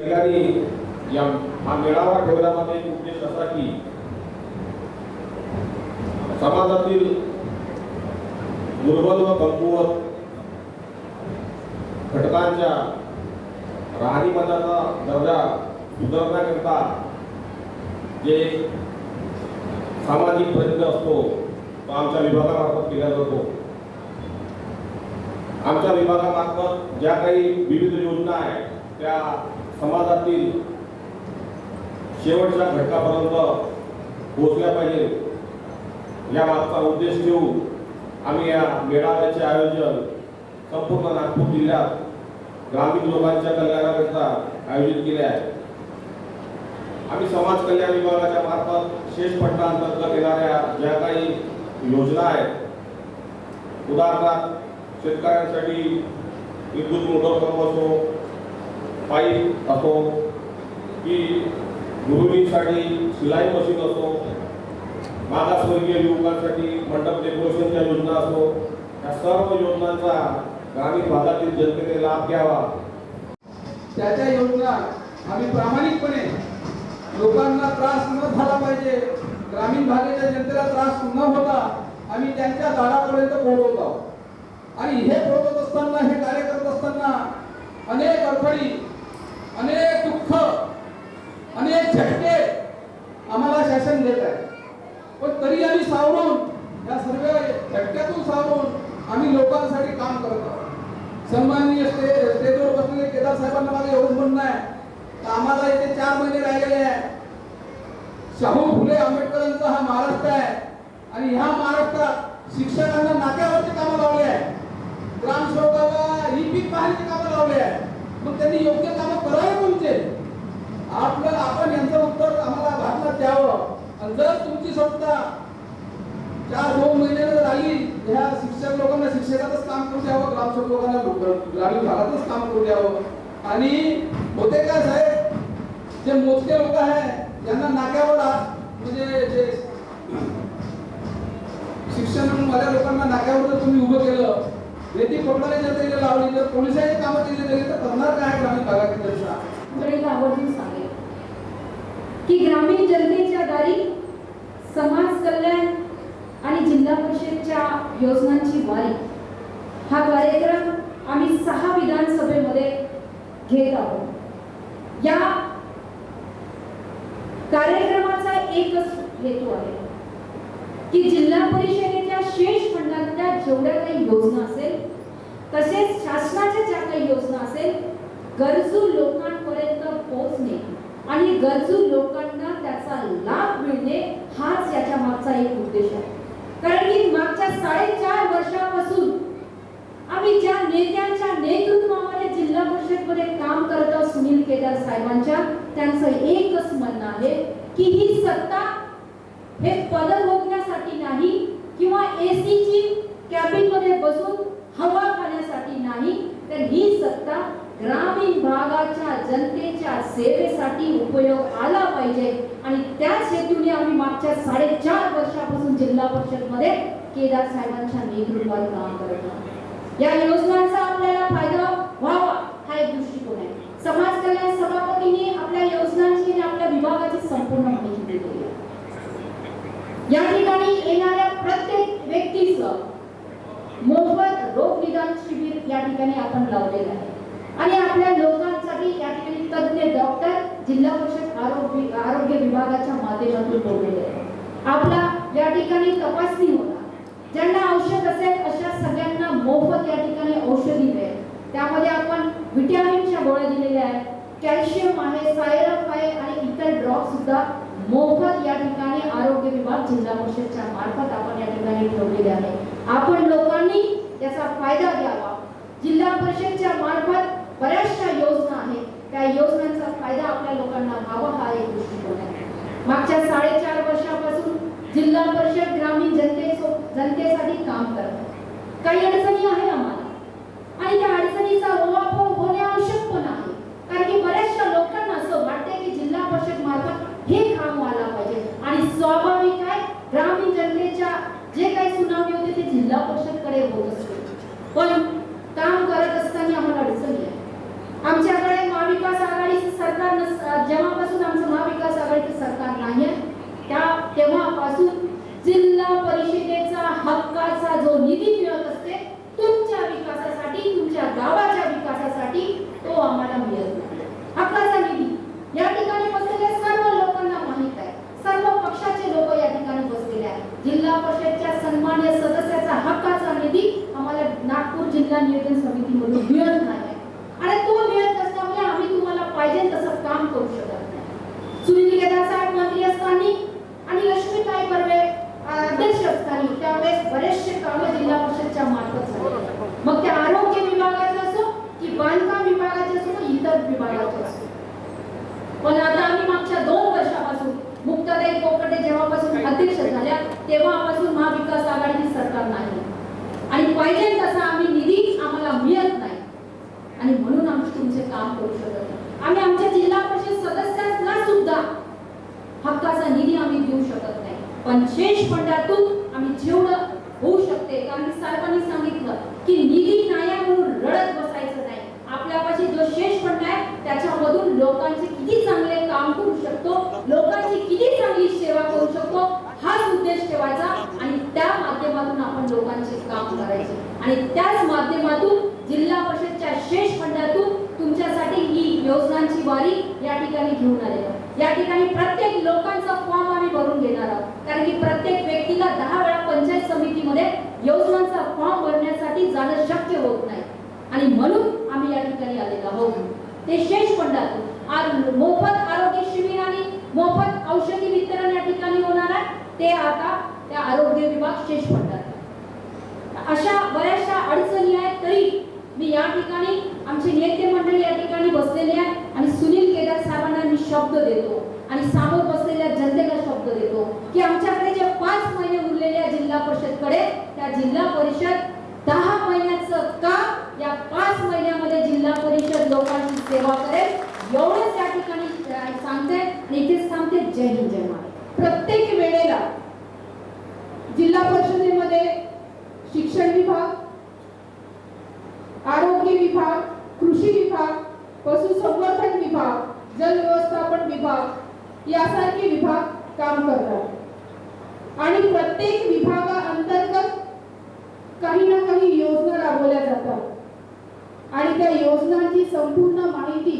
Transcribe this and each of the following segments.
ठिकाणी या हा मेळावा ठेवण्यामध्ये एक उद्देश असा की समाजातील दुर्बल व कमकुवत घटकांच्या राहणीमानाचा दर्जा सुधारण्याकरता जे सामाजिक प्रयत्न असतो तो आमच्या विभागामार्फत केला जातो. आमच्या विभागामार्फत ज्या काही विविध योजना आहेत त्या समाजातील शेवटच्या घटकापर्यंत पोहोचल्या पाहिजे. यामागचा उद्देश ठेवून आम्ही या मेळाव्याचे आयोजन संपूर्ण नागपूर जिल्ह्यात ग्रामीण लोकांच्या कल्याणाकरिता आयोजित केले आहे. आम्ही समाज कल्याण विभागाच्या मार्फत शेष पट्टा अंतर्गत येणाऱ्या ज्या काही योजना आहेत उदाहरणार्थ शेतकऱ्यांसाठी विद्युत मोटर पंप असो पाईप असो की गृहिणींसाठी शिलाई मशीन असो मागासवर्गीय युवकांसाठी मंडप डेकोरेशनच्या योजना असो या सर्व योजनांचा ग्रामीण भागातील जनतेने लाभ घ्यावा. त्याच्या योजना आम्ही प्रामाणिकपणे लोकांना त्रास न झाला पाहिजे ग्रामीण भागाच्या जनतेला त्रास न होता आम्ही त्यांच्या दारापर्यंत पोहोचवत आहोत. आणि हे पोहोचत असताना हे कार्य करत असताना अनेक अडथळी अनेक दुःख अनेक झटके आम्हाला शासन देत आहे. पण तरी आम्ही सावरून या सर्व झटक्यातून सावरून आम्ही लोकांसाठी काम करत आहोत. सन्माननीय स्टे स्टेजवर बसलेले केदार साहेबांना माझं एवढंच म्हणणं आहे तर आम्हाला इथे चार महिने राहिलेले आहे. शाहू फुले आंबेडकरांचा हा महाराष्ट्र आहे आणि ह्या महाराष्ट्रात शिक्षकांना नाक्यावरचे कामं लावले आहे. ग्रामसेवकाला ई पीक पाहण्याची कामं लावली आहे. मग त्यांनी योग्य काम करावे तुमचे. आपलं आपण यांचं उत्तर आम्हाला भारतात द्यावं. आणि जर तुमची सत्ता चार दोन महिने जर आली ह्या शिक्षक लोकांना शिक्षकातच काम करू द्यावं ग्रामसेवक लोकांना ग्रामीण भागातच काम करू द्यावं. आणि होते काय साहेब? जे मोजके लोक आहे यांना नाक्यावर म्हणजे जे शिक्षण वाल्या लोकांना नाक्यावर तुम्ही उभं केलं रेती पकडणे जर त्यांनी लावली तर पोलिसांनी कामं केली गेली तर करणार काय ग्रामीण भागातील जनता कडे आवर्जून सांगेल की ग्रामीण जनतेच्या दारी समाज कल्याण आणि जिल्हा परिषदच्या योजनांची वारी हा कार्यक्रम आम्ही सहा विधानसभेमध्ये घेत आहोत. या कार्यक्रमाचा एकच हेतू आहे की जिल्हा परिषदेच्या शेष जेवढ्या काही योजना असेल तसेच शासनाच्या ज्या काही योजना असेल गरजू लोकांपर्यंत पोहोचणे आणि गरजू लोकांना त्याचा लाभ मिळणे हाच याच्या मागचा एक उद्देश आहे. कारण की मागच्या साडेचार वर्षापासून आम्ही ज्या नेत्यांच्या नेतृत्वामध्ये जिल्हा परिषदमध्ये काम करत आहोत सुनील केदार साहेबांच्या त्यांचं एकच म्हणणं आहे की ही सत्ता हे पद भोगण्यासाठी नाही किंवा एसी कॅबिनमध्ये बसून हवा खाण्यासाठी नाही तर ही सत्ता ग्रामीण भागाच्या जनतेच्या सेवेसाठी उपयोग आला पाहिजे. आणि त्याच हेतूने आम्ही मागच्या साडेचार वर्षापासून जिल्हा परिषदमध्ये केदार साहेबांच्या नेतृत्वात काम करत आहोत. या योजनांचा आपल्याला फायदा व्हावा हा एक दृष्टिकोन आहे. समाज कल्याण सभापतींनी आपल्या योजनांची आणि आपल्या विभागाची संपूर्ण माहिती दिली या ठिकाणी येणाऱ्या प्रत्येक व्यक्तीचं मोफत रोग निदान शिबिर या ठिकाणी आपण लावलेलं आहे. आणि आपल्या लोकांसाठी या ठिकाणी तज्ञ डॉक्टर जिल्हा परिषद आरोग्य आरोग्य विभागाच्या माध्यमातून बोललेले आहे आपला या ठिकाणी तपासणी होणार. ज्यांना औषध असेल अशा सगळ्यांना मोफत या ठिकाणी औषधी दिले त्यामध्ये आपण व्हिटॅमिनच्या गोळ्या दिलेल्या आहेत. कॅल्शियम आहे सायरफ आहे आणि इतर ड्रॉप सुद्धा मोफत या ठिकाणी आरोग्य विभाग जिल्हा परिषदच्या मार्फत आपण या ठिकाणी ठेवलेले आहे. आपण लोकांनी याचा फायदा घ्यावा. जिल्हा परिषदच्या मार्फत बऱ्याचशा योजना आहेत. त्या योजनांचा फायदा आपल्या लोकांना व्हावा हा एक दृष्टिकोन आहे. मागच्या साडेचार वर्षापासून जिल्हा परिषद ग्रामीण जनते जनतेसाठी काम करत काही अडचणी आहे आम्हाला? आणि त्या अडचणीचा ओवापोह होणे आवश्यक पण आहे कारण की बऱ्याचशा लोकांना असं वाटते की जिल्हा परिषद मार्फत हे काम व्हायला पाहिजे आणि स्वाभाविक आहे ग्रामीण जनतेच्या जे काही सुनावणी होते ते जिल्हा परिषदकडे होत असते पण काम करत असताना आम्हाला अडचणी आहे आमच्याकडे महाविकास आघाडीचं सरकार जेव्हापासून आमचं महाविकास आघाडीचं सरकार नाही आहे त्या तेव्हापासून जिल्हा परिषदेचा हक्काचा जो निधी मिळत असते तुमच्या विकासासाठी तुमच्या गावाच्या विकासासाठी तो आम्हाला मिळत नाही हक्काचा निधी या ठिकाणी बसलेल्या सर्व लोकांना माहीत आहे सर्व पक्षाचे लोक या ठिकाणी बसलेले आहेत जिल्हा परिषदच्या सन्मान्य सदस्याचा हक्काचा निधी आम्हाला नागपूर जिल्हा नियोजन समितीमधून मिळत नाही आहे. आणि तो मिळत नसल्यामुळे आम्ही तुम्हाला पाहिजे तसं काम करू शकत नाही सुनील केदार साहेब मंत्री असताना आणि लक्ष्मीताई बर्वे अं, अध्यक्ष असताना त्यावेळेस बरेचसे कामं जिल्हा परिषदच्या मार्फत झाले मग ते आरोग्य विभागाचे असो की बांधकाम विभागाचे असो की इतर विभागाचे असो पण आता आम्ही मागच्या दोन वर्षापासून मुक्ताताई कोकटे जेव्हापासून अध्यक्ष झाल्या तेव्हापासून महाविकास आघाडीचे सरकार नाही आणि पाहिजे तसा आम्ही निधी आम्हाला मिळत नाही आणि म्हणून आम्ही तुमचे काम करू शकत नाही आम्ही आमच्या जिल्हा परिषद सदस्यांना सुद्धा हक्काचा निधी आम्ही देऊ शकत नाही पण शेष फंडातून आम्ही जेवढं होऊ शकते कारण की साहेबांनी सांगितलं की निधी नाही आहे म्हणून रडत बसायचं नाही. आपल्यापाशी जो शेष फंड आहे त्याच्यामधून लोकांचे किती चांगले काम करू शकतो लोकांची किती चांगली सेवा करू शकतो हाच उद्देश ठेवायचा आणि त्या माध्यमातून आपण लोकांचे काम करायचे. आणि त्याच माध्यमातून जिल्हा परिषदच्या शेष फंडातून तुमच्यासाठी ही योजनांची वारी या ठिकाणी घेऊन आलेली आहे. या ठिकाणी प्रत्येक लोकांचा फॉर्म आम्ही भरून घेणार आहोत. कारण की प्रत्येक व्यक्तीला दहा वेळा पंचायत समितीमध्ये योजनांचा फॉर्म भरण्यासाठी जाणं शक्य होत नाही. आणि म्हणून आम्ही या ठिकाणी आलेलो आहोत. ते शेष फंडातून आज मोफत आरोग्य शिबिर आणि मोफत औषधी वितरण या ठिकाणी होणार आहे. ते आता त्या आरोग्य विभाग शेष मंडळात अशा बऱ्याचशा अडचणी आहेत तरी मी या ठिकाणी आमचे नेते मंडळी या ठिकाणी बसलेले आहेत आणि सुनील केदार साहेबांना मी शब्द देतो आणि समोर बसलेल्या जनतेला शब्द देतो की आमच्याकडे जे पाच महिने उरलेल्या जिल्हा परिषदकडे त्या जिल्हा परिषद दहा महिन्याचं काम या पाच महिन्यामध्ये जिल्हा परिषद लोकांची सेवा करेल. एवढंच या ठिकाणी सांगते. आणि इथेच सांगते. जय हिंद जय महाराष्ट्र. प्रत्येक वेळेला जिल्हा परिषदेमध्ये शिक्षण विभाग आरोग्य विभाग कृषी विभाग पशुसंवर्धन विभाग जल व्यवस्थापन विभाग यासारखे विभाग काम करतात. आणि प्रत्येक विभागाअंतर्गत काही ना काही योजना राबवल्या जातात. आणि त्या योजनांची संपूर्ण माहिती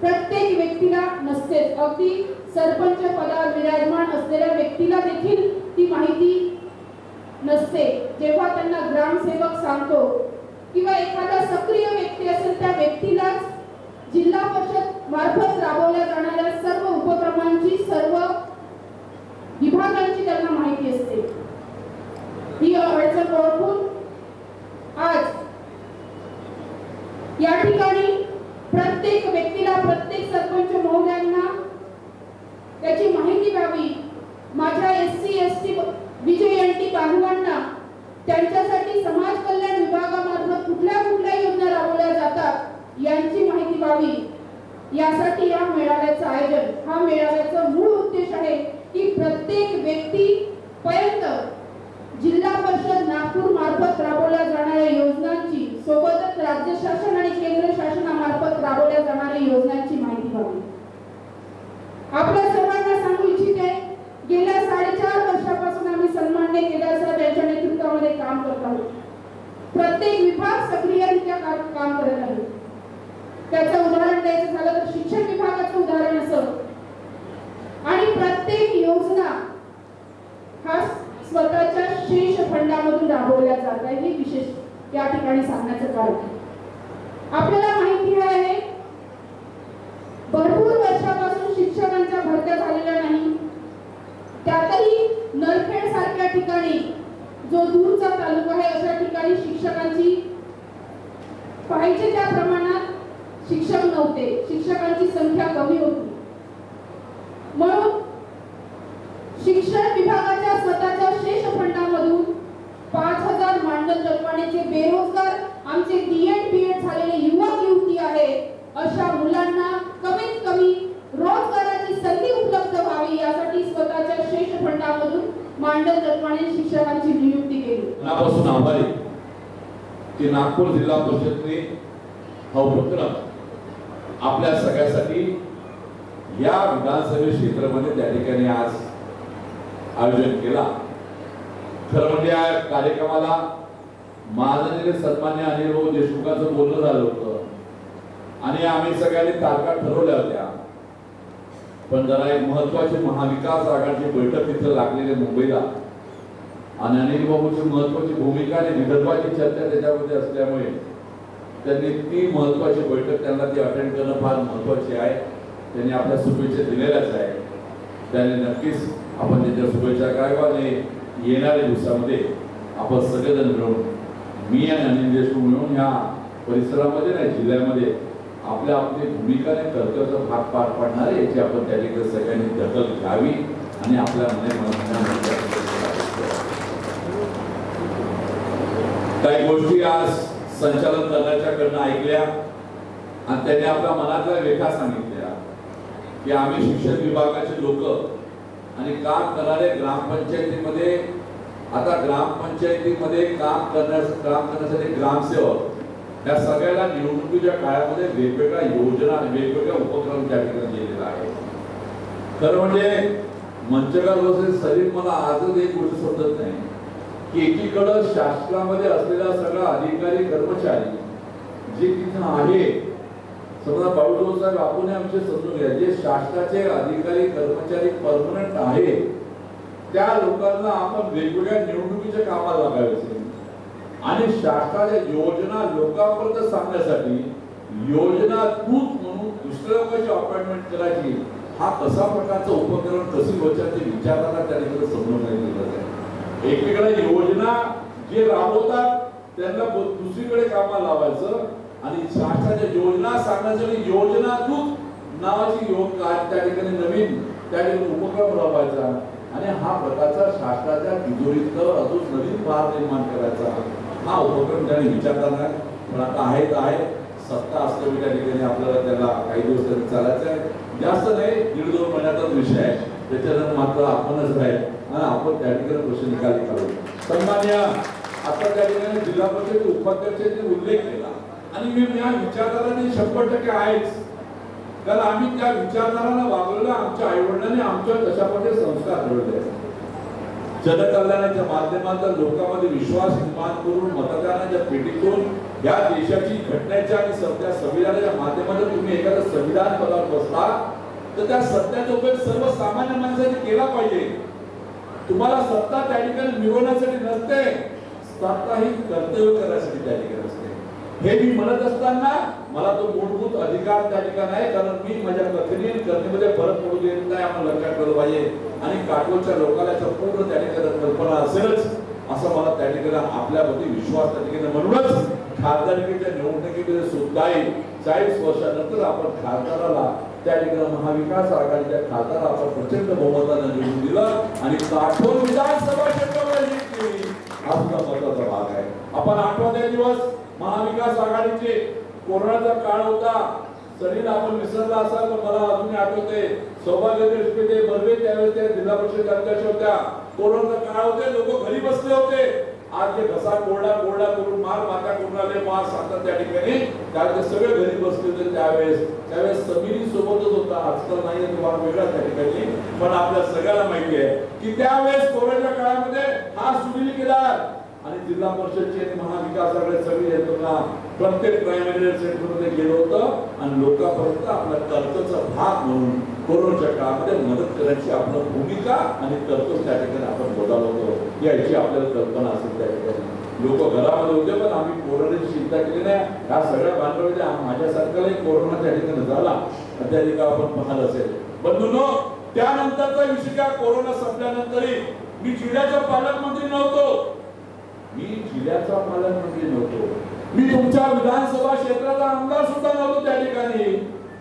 प्रत्येक व्यक्तीला नसते अगदी सरपंच पदावर विराजमान असलेल्या व्यक्तीला देखील ती माहिती नसते. जेव्हा त्यांना ग्रामसेवक सांगतो किंवा एखादा सक्रिय व्यक्ती असेल त्या व्यक्तीलाच जिल्हा परिषद मार्फत राबवल्या जाणाऱ्या सर्व उपक्रमांची सर्व विभागांची त्यांना माहिती असते. ही अडचण ओळखून आज या ठिकाणी प्रत्येक व्यक्तीला प्रत्येक सरपंच महोदयांना त्याची माहिती द्यावी माझ्या S C S T VJ N T बांधवांना त्यांच्यासाठी समाज कल्याण विभागामार्फत कुठल्या कुठल्या योजना राबवल्या जातात यांची माहिती व्हावी यासाठी या मेळाव्याचं आयोजन हा मेळाव्याचा मूळ उद्देश आहे की प्रत्येक व्यक्ती पर्यंत जिल्हा परिषद नागपूर मार्फत राबवल्या जाणाऱ्या योजनांची सोबतच राज्य शासन आणि केंद्र शासनामार्फत राबवल्या जाणाऱ्या योजनांची माहिती व्हावी आपल्या सर्वांना सांगू इच्छिते गेल्या साडेचार वर्षापासून आम्ही सन्मान्य केदार साहेब यांच्या नेतृत्वामध्ये काम करत आहोत. प्रत्येक विभाग सक्रियरित्या काम करत आहे. त्याचं उदाहरण द्यायचं झालं तर शिक्षण विभागाचं उदाहरण असं. आणि प्रत्येक योजना हा स्वतःच्या शेष फंडामधून राबवल्या जात आहे हे विशेष या ठिकाणी सांगण्याचं कारण आपल्याला माहिती आहे भरपूर वर्षापासून शिक्षकांच्या भरत्या झालेल्या नाही त्यातही नरखेड सारख्या ठिकाणी जो दूरचा तालुका आहे अशा ठिकाणी शिक्षकांची पाहिजे त्या प्रमाणात शिक्षक नव्हते. शिक्षकांची संख्या कमी होती. म्हणून शिक्षण विभागाच्या स्वतःच्या शेष फंडामधून पाच हजार मांडल जगवाण्याचे बेरोजगार आमचे डीएड बीएड झालेले युवक युवती आहे अशा मुलांना कमीत कमी रोजगाराची संधी उपलब्ध व्हावी यासाठी स्वतःच्या शेष फंडामधून मांडल जगवाणे शिक्षकांची नियुक्ती मनापासून आभारी की नागपूर जिल्हा परिषदने हा उपक्रम आपल्या सगळ्यासाठी या विधानसभा क्षेत्रामध्ये त्या ठिकाणी आज आयोजन केला. खरं म्हणजे या कार्यक्रमाला महाजनीने सन्मान्य अनिल भाऊ देशमुखांचं बोलणं झालं होतं. आणि आम्ही सगळ्यांनी तारखा ठरवल्या होत्या. पण जरा एक महत्वाची महाविकास आघाडीची बैठक तिथं लागलेली मुंबईला. आणि अनिल बाबूची महत्वाची भूमिका आणि विदर्भाची चर्चा त्याच्यामध्ये असल्यामुळे त्यांनी ती महत्वाची बैठक त्यांना ती अटेंड करणं फार महत्वाची आहे. त्यांनी आपल्या शुभेच्छा दिलेल्याच आहे त्याने नक्कीच आपण त्याच्या शुभेच्छा काय आणि येणाऱ्या दिवसामध्ये आपण सगळेजण मिळून मी आणि अनिल देशमुख मिळून ह्या परिसरामध्ये नाही जिल्ह्यामध्ये आपल्या आपली भूमिकाने कर्तव्याचा भाग पार पाडणार आहे याची आपण त्याच्याकडे सगळ्यांनी दखल घ्यावी आणि आपल्या मने काही गोष्टी आज संचालन करण्याच्याकडनं ऐकल्या आणि त्यांनी आपल्या मनातल्या रेखा सांगितल्या की आम्ही शिक्षण विभागाचे लोक आणि काम करणारे ग्रामपंचायतीमध्ये आता ग्रामपंचायतीमध्ये काम करण्यास काम करण्यासाठी ग्रामसेवक या सगळ्याला निवडणुकीच्या काळामध्ये वेगवेगळ्या योजना आणि वेगवेगळ्या उपक्रम त्या ठिकाणी दिलेला आहे खरं म्हणजे मंचकार बसेल शरीर मला आजच एक गोष्ट समजत नाही. की एकीकडं शासनामध्ये असलेला सगळा अधिकारी कर्मचारी जे तिथं आहे समजा बाळूराव साहेब आपण हे आमचे समजून घ्या. जे शासनाचे अधिकारी कर्मचारी परमनंट आहे त्या लोकांना आपण वेगवेगळ्या निवडणुकीच्या कामाला लागायचे आणि शासनाच्या योजना लोकांपर्यंत सांगण्यासाठी योजना दूत म्हणून दुसऱ्या लोकांची अपॉइंटमेंट करायची हा कसा प्रकारचा उपक्रम कशी वचन विचारांना त्या ठिकाणी समजून नाही दिलं आहे. एकीकडे योजना जे राबवतात त्यांना दुसरीकडे कामाला लावायचं. आणि शासनाच्या योजना सांगण्यासाठी योजना दूत नावाची योग काय त्या ठिकाणी नवीन त्या ठिकाणी उपक्रम राबवायचा. आणि हा प्रकारचा शासनाच्या तिजोरीत अजून नवीन भार निर्माण करायचा. हा उपक्रम त्याने विचारताना पण आता आहे तर आहे सत्ता असल्यामुळे त्या ठिकाणी आपल्याला त्याला काही दिवस तरी चालायचं आहे. जास्त नाही दीड दोन महिन्याचाच विषय आहे. त्याच्यानंतर मात्र आपणच राहील. आपण त्या ठिकाणी प्रश्न निकाली काढू सन्मान्य आता त्या ठिकाणी जिल्हा परिषद उपाध्यक्षांनी उल्लेख केला आणि मी या विचारधाराने शंभर टक्के आहेच कारण आम्ही त्या विचारधाराला वागलेलो आमच्या आई वडिलांनी आमच्या कशामध्ये संस्कार घडवले. जनकल्याणाच्या माध्यमातून लोकांमध्ये विश्वास निर्माण करून मतदानाच्या पेटीतून या देशाची घटनेच्या आणि सध्या संविधानाच्या माध्यमातून तुम्ही एखादं संविधान पदावर बसला तर त्या सत्याचा उपयोग सर्वसामान्य माणसाने केला पाहिजे. तुम्हाला सत्ता त्या ठिकाणी मिळवण्यासाठी नसते. सत्ता ही कर्तव्य करण्यासाठी त्या ठिकाणी असते. हे मी म्हणत असताना मला तो मूलभूत अधिकार त्या ठिकाणी आहे कारण मी माझ्या कथेने कथेमध्ये कथनेमध्ये फरक पडू देत नाही आपण लक्षात ठेवलं पाहिजे. आणि काटोलच्या लोकांना संपूर्ण पूर्ण त्या ठिकाणी कल्पना असेलच असं मला त्या ठिकाणी आपल्यामध्ये विश्वास त्या ठिकाणी म्हणूनच खासदारकीच्या निवडणुकीमध्ये सुद्धाही चाळीस वर्षानंतर आपण खासदाराला त्या ठिकाणी महाविकास आघाडीच्या खासदार आपण प्रचंड बहुमतानं निवडून दिला आणि काठोर विधानसभा क्षेत्रामध्ये जिंकली हा सुद्धा महत्त्वाचा भाग आहे. आपण आठवणे दिवस महाविकास आघाडीचे कोरोनाचा काळ होता. सरीला आपण विसरला असाल तर मला अजूनही आठवते सौभाग्य देशपेठे बर्वे त्यावेळेस त्या जिल्हा परिषद अध्यक्ष होत्या. कोरोनाचा काळ होते लोक घरी बसले होते. आज ते घसा कोरडा कोरडा करून मार माता करून आले मार सांगतात त्या ठिकाणी. त्यावेळेस सगळे घरी बसले होते त्यावेळेस. त्यावेळेस समिती सोबतच होता. आजकाल नाही तुम्हाला वेगळा त्या ठिकाणी. पण आपल्या सगळ्याला माहिती आहे की त्यावेळेस कोरोनाच्या काळामध्ये हा सुनील केदार आणि जिल्हा परिषदचे महाविकास आघाडी सगळे यंत्रणा प्रत्येक प्रायमरी सेंटरमध्ये गेलो होतं आणि लोकांपर्यंत आपल्या कर्तचा भाग म्हणून कोरोनाच्या काळामध्ये मदत करण्याची आपलं भूमिका आणि कर्तव्य त्या ठिकाणी आपण बोलावलं होतो. याची आपल्याला कल्पना असेल त्या ठिकाणी. लोक घरामध्ये होते पण आम्ही कोरोनाची चिंता केली नाही. ह्या सगळ्या बांधवांमध्ये माझ्यासारख्यालाही कोरोना त्या ठिकाणी झाला. आणि त्या ठिकाणी आपण पाहत असेल. बंधूनो त्यानंतरचा विषय काय कोरोना संपल्यानंतरही मी जिल्ह्याचा पालकमंत्री नव्हतो. मी जिल्ह्याचा पालकमंत्री नव्हतो. मी तुमच्या विधानसभा क्षेत्राचा आमदार सुद्धा नव्हतो त्या ठिकाणी.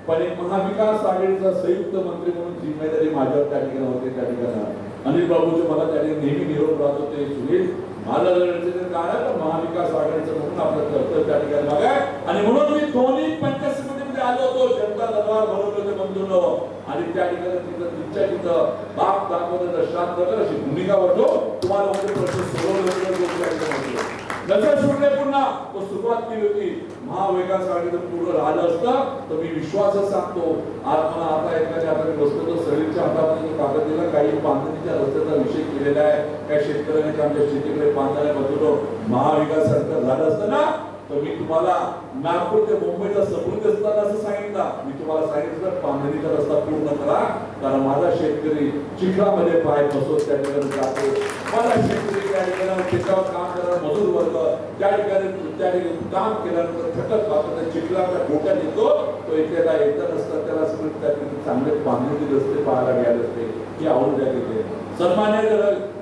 पण एक महाविकास आघाडीचा संयुक्त मंत्री म्हणून जिम्मेदारी माझ्यावर त्या ठिकाणी होते त्या ठिकाणी अनिल बाबूचे मला त्याने नेहमी निरोप राहत होते सुनील माझं लढण्याचं काय आहे? महाविकास आघाडीचं म्हणून आपलं कर्तव्य त्या ठिकाणी मागाय आणि म्हणून मी दोन्ही पंचायत समितीमध्ये आलो होतो जनता दरबार भरवले होते बंधूंनो. आणि त्या ठिकाणी तिथं तिथच्या तिथं बाप दाखवत शांत कर अशी भूमिका वाटतो तुम्हाला म्हणजे प्रश्न सोडवलं होते, लोक कसं सोडले पुन्हा. तो सुरुवात केली होती. महाविकास आघाडीचं पूर्ण राहिलं असतं तर मी विश्वासच सांगतो आज मला आता एखाद्या हाताने बसतो तर सगळीच्या हातामध्ये जो कागद दिला काही बांधणीच्या रस्त्याचा विषय केलेला आहे. काही शेतकऱ्यांनी आमच्या शेतीकडे बांधायला बदलतो महाविकास सरकार झालं असतं ना तर मी तुम्हाला नागपूर ते मुंबईचा समृद्ध असताना असं सांगितलं? मी तुम्हाला सांगितलं बांधणीचा रस्ता पूर्ण करा. कारण माझा शेतकरी चिखलामध्ये पाय बसवत त्या ठिकाणी जातो. माझा शेतकरी त्या ठिकाणी शेतावर काम करणारा मजूर वर्ग त्या ठिकाणी त्या ठिकाणी काम केल्यानंतर थकत पाहतो त्या चिखलाच्या डोक्यात येतो तो इथे येत नसतं त्याला सगळं त्या ठिकाणी चांगले बांधलेले रस्ते पाहायला मिळाले असते ही आवड द्या तिथे. सन्मान्य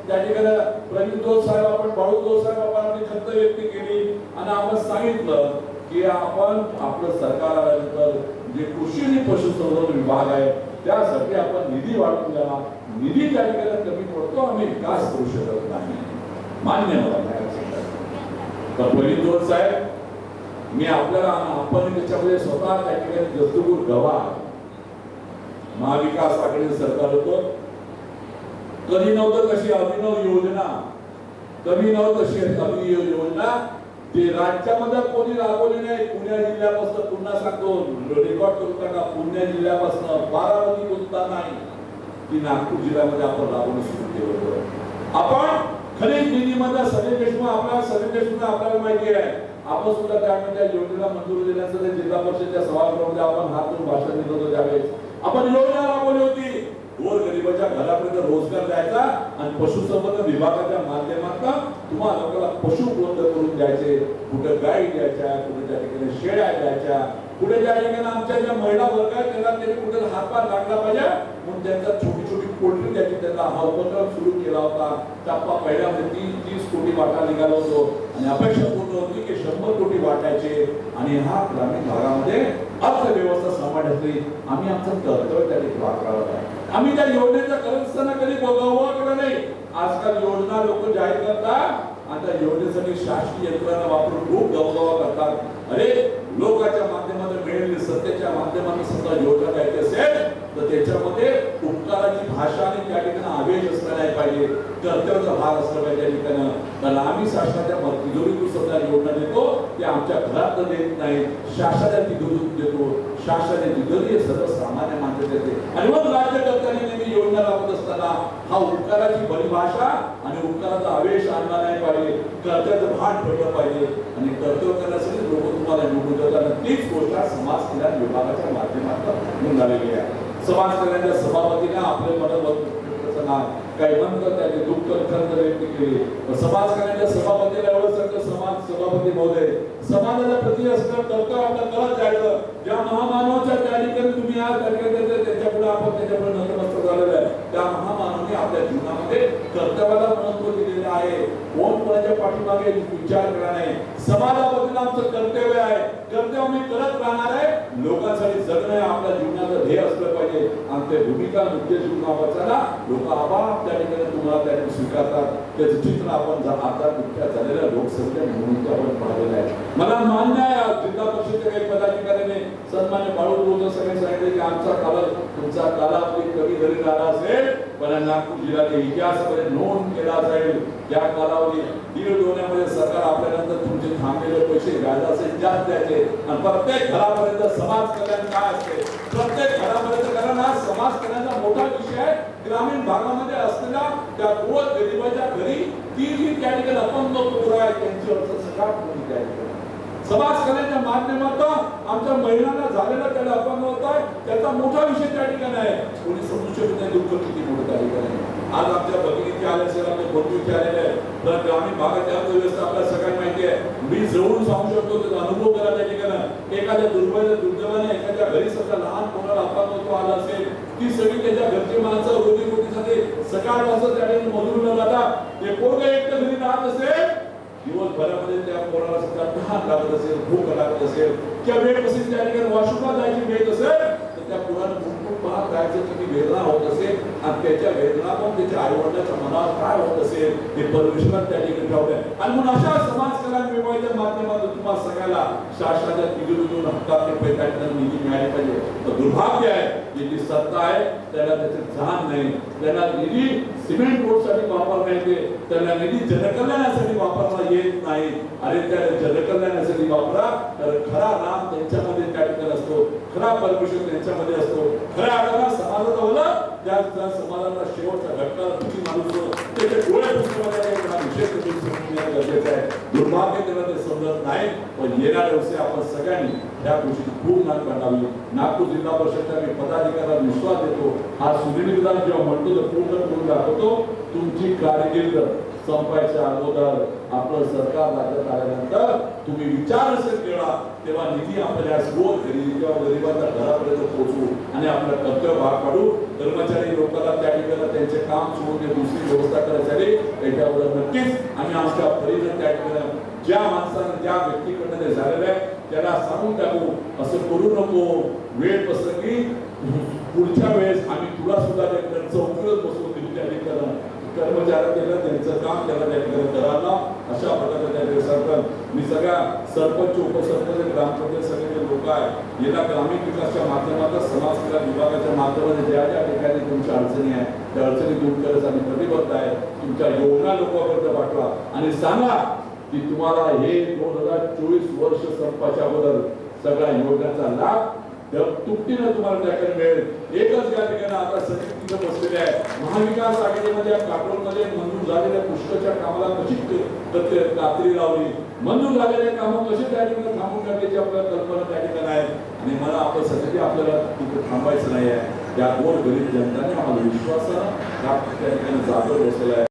त्या ठिकाणी प्रवीण जोत साहेब आपण बाळू जोत साहेब आपण खंत व्यक्त केली आणि आपण सांगितलं की आपण आपलं सरकार आल्यानंतर जे कृषी आणि पशुसंवर्धन विभाग आहे त्यासाठी आपण निधी वाढवून द्या निधी त्या ठिकाणी कमी पडतो आम्ही विकास करू शकत नाही. मान्य मला तर प्रवीण जोत साहेब मी आपल्याला आपण त्याच्यामध्ये स्वतः त्या ठिकाणी दस्तूर गवा. महाविकास आघाडी सरकार होतं. कधी नव्हतं कशी अभिनव योजना. कमी नव्हतं तशी अभिनव योजना. ते राज्यामध्ये कोणी राबवली नाही. पुणे जिल्ह्यापासून पुन्हा सांगतो रेकॉर्ड करून टाका. पुणे जिल्ह्यापासून बारामती कोणता नाही. ती नागपूर जिल्ह्यामध्ये आपण राबवणं सुरू केलं आपण खरी निधीमध्ये सनी देशमुख आपल्याला सनी देशमुख आपल्याला माहिती आहे. आपण सुद्धा त्यामध्ये त्या योजनेला मंजुरी दिल्यानंतर जिल्हा परिषदेच्या सभागृहामध्ये आपण हात धरून भाषण दिलं होतं त्यावेळेस. आपण योजना राबवली होती. गोर गरिबाच्या घरापर्यंत रोजगार द्यायचा आणि पशुसंवर्धन विभागाच्या माध्यमातून तुम्हाला लोकांना पशु उपलब्ध करून द्यायचे कुठे गाय द्यायच्या कुठे त्या ठिकाणी शेळ्या द्यायच्या कुठे ज्या ठिकाणी आमच्या ज्या महिला वर्ग आहेत त्यांना त्यांनी कुठे हातभार लागला पाहिजे म्हणून त्यांचा छोटी छोटी पोल्ट्री द्यायची त्यांना हा उपक्रम सुरू केला होता? टप्पा पहिल्यामध्ये म्हणजे तीस तीस कोटी वाटा निघाला होतो. आणि अपेक्षा पूर्ण होती की शंभर कोटी वाटायचे. आणि हा ग्रामीण भागामध्ये अर्थव्यवस्था सांभाळण्यासाठी आम्ही आमचं कर्तव्य त्या ठिकाणी वापरावं आहे. आम्ही त्या योजनेचा करत असताना कधी बघावं किंवा नाही. आजकाल योजना लोक जाहीर करतात. आता योजनेसाठी शासकीय यंत्रणा वापरून खूप गवगवा करतात. अरे लोकांच्या माध्यमातून मिळेल सत्तेच्या माध्यमातून सुद्धा योजना द्यायची असेल तर त्याच्यामध्ये उपकाराची भाषा आणि त्या ठिकाणी आवेश असला नाही पाहिजे. कर्तव्याचा भाग असला पाहिजे त्या ठिकाणी. कारण आम्ही शासनाच्या तिजोरीतून सुद्धा योजना देतो ते आमच्या घरात देत नाही शासनाच्या तिजोरीतून देतो. शासनाच्या तिजोरी हे सर्वसामान्य माणसं देते. आणि मग राज्यकर्त्यांनी नेहमी योजना राबवत असताना हा उपकाराची परिभाषा आणि उपकाराचा आवेश आणला नाही पाहिजे. कर्तव्याचं भान ठेवलं पाहिजे. आणि कर्तव्य करण्यासाठी लोक तुम्हाला निवडून देतात. तीच गोष्ट समाज कल्याण विभागाच्या माध्यमातून झालेली आहे. समाज कल्याणच्या सभापतीने आपले मनोबत नाव काही म्हणतात त्याचे दुःख खंत व्यक्त केली. समाज कल्याणच्या सभापतीला एवढं सगळं समाज सभापती महोदय समाजाला प्रति असणं कर्तव्य आपलं करत जायचं. ज्या महामानवाच्या त्या तुम्ही आज त्या ठिकाणी त्याच्या- पुढे आपण त्याच्या पुढे नतमस्तक झालेलं आहे. त्या महामानवाने आपल्या जीवनामध्ये कर्तव्याला महत्त्व दिलेलं आहे. कोण कोणाच्या पाठीमागे विचार करणार नाही. समाजाबद्दल आमचं कर्तव्य आहे. कर्तव्य मी करत राहणार आहे. लोकांसाठी जगणं हे आपल्या जीवनाचं ध्येय असलं पाहिजे. आणि ते भूमिका उद्देश घेऊन वाचायला लोक आपाप त्या ठिकाणी तुम्हाला त्या ठिकाणी स्वीकारतात. त्याचं चित्र आपण आता नुकत्याच झालेल्या लोकसंख्या म्हणून आपण पाहिलेलं आहे. मला मान्य आहे जिल्हा परिषदेच्या काही पदाधिकाऱ्याने सन्मान्य बाळू बोलतो सगळे सांगितले की आमचा काला तुमचा कालावधी कमी जरी झाला असेल पण नागपूर जिल्ह्याच्या इतिहासामध्ये नोंद केला जाईल. या कालावधी दीड दोन्यामध्ये सरकार आपल्यानंतर तुमचे थांबलेले पैसे व्याज असेल जास्त द्यायचे. आणि प्रत्येक घरापर्यंत समाज कल्याण काय असते? प्रत्येक घरापर्यंत कारण हा समाज कल्याणचा मोठा विषय आहे. ग्रामीण भागामध्ये असलेल्या त्या गोर गरिबाच्या घरी ती जी त्या ठिकाणी अपंग पोरं आहेत त्यांची अर्थ कोणी मोठी समाजकलेच्या माध्यमातून आमच्या महिलांना झालेला त्याला अपंग होत आहे. त्याचा मोठा विषय त्या ठिकाणी आहे. कोणी समजू शकत नाही दुःख किती मोठं त्या ठिकाणी आहे. आज आमच्या भगिनीचे आले असेल आपले बंधूचे आलेले आहे. तर ग्रामीण भागाची अर्थव्यवस्था आपल्याला सगळ्यांना माहिती आहे. मी जवळून सांगू शकतो त्याचा अनुभव करा त्या ठिकाणी. एखाद्या दुर्बळ दुर्दैवाने एखाद्या घरी सध्या लहान मुलाला अपंग होतो आला असेल ती सगळी त्याच्या घरची माणसं रोजी रोटीसाठी सकाळपासून त्या ठिकाणी मजूर न जाता ते पोरग एकटं घरी राहत असेल दिवसभरामध्ये त्या पोराला सुद्धा तहान लागत असेल भूक लागत असेल किंवा वेळ बसेल त्या ठिकाणी वॉशरूमला जायची वेळ असेल तर त्या पोराला भूक पाहत राहायचं ती वेदना होत असेल आणि त्याच्या वेदना पण त्याच्या आईवडिलांच्या मनावर काय होत असेल हे परमेश्वर त्या ठिकाणी ठेवलंय. आणि म्हणून अशा समाज कल्याण विभागाच्या माध्यमातून तुम्हाला सगळ्याला शासनाच्या तिजोरीतून हक्काचे पैसा निधी मिळाली पाहिजे. तर दुर्भाग्य आहे ज्याची सत्ता आहे त्याला त्याची जाण नाही. त्याला निधी सिमेंट रोडसाठी वापरता येते. त्याला निधी जनकल्याणासाठी वापरता येत नाही. अरे त्या जनकल्याणासाठी वापरा तर खरा राम त्यांच्यामध्ये त्या ठिकाणी असतो. खरा परमेश्वर त्यांच्यामध्ये असतो. खऱ्या अर्थानं समाजाचा होणं त्या त्या समाजाचा शेवटचा घटका किती माणूस होतो, त्याचे डोळे पुस्तकामध्ये विशेष गरजेचं आहे दुर्भाग्य त्याला ते समजत नाही पण येणाऱ्या दिवशी आपण सगळ्यांनी या गोष्टी खूप नाक काढावी नागपूर जिल्हा परिषदच्या मी पदाधिकाऱ्यांना विश्वास देतो. हा सुनिर्विधान जेव्हा म्हणतो तर पूर्ण करून दाखवतो. तुमची कारकीर्द संपायच्या अगोदर आपलं सरकार राज्यात आल्यानंतर तुम्ही विचार असेल केला तेव्हा निधी आपल्या रोज खरेदी किंवा गरिबांच्या घरापर्यंत पोहोचू आणि आपलं कर्तव्य भाग पाडू. कर्मचारी लोकांना त्या ठिकाणी त्यांचे काम सोडून दुसरी व्यवस्था करायची आली त्याच्यावर नक्कीच आम्ही आमच्या परीने त्या ठिकाणी ज्या माणसानं ज्या व्यक्तीकडनं ते झालेलं आहे त्याला सांगून टाकू असं करू नको वेळ प्रसंगी पुढच्या वेळेस आम्ही तुला सुद्धा त्या ठिकाणी चौकीवर बसवून देऊ त्या ठिकाणी कर्मचाऱ्यांना त्यांचं काम त्याला त्या ठिकाणी करायला अशा प्रकारचं त्या ठिकाणी सरकार मी सगळ्या सरपंच उपसरपंच ग्रामपंचायत सगळे लोक आहे याला ग्रामीण विकासच्या माध्यमातून समाज कल्याण विभागाच्या माध्यमातून ज्या ज्या ठिकाणी तुमच्या अडचणी आहे त्या अडचणी दूर करण्यासाठी प्रतिबद्ध आहे. तुमच्या योजना लोकांपर्यंत पाठवा आणि सांगा की तुम्हाला हे दोन हजार चोवीस वर्ष संपाच्या अगोदर सगळ्या योजनांचा लाभ तुपटीनं तुम्हाला त्या ठिकाणी मिळेल. एकच या ठिकाणी आता समिती बसलेले आहे महाविकास आघाडीमध्ये काटोलमध्ये मंजूर झालेल्या पुष्कळच्या कामाला कशी कात्री लावली? मंजूर झालेल्या कामं कशी त्या ठिकाणी थांबून काढल्याची आपल्याला कल्पना त्या ठिकाणी आहे? आणि मला आपण सगळ्यांनी आपल्याला तिथे थांबायचं नाही आहे. त्या दोन गरीब जनताने आम्हाला विश्वासानं त्या त्या ठिकाणी जागर बसलेला आहे.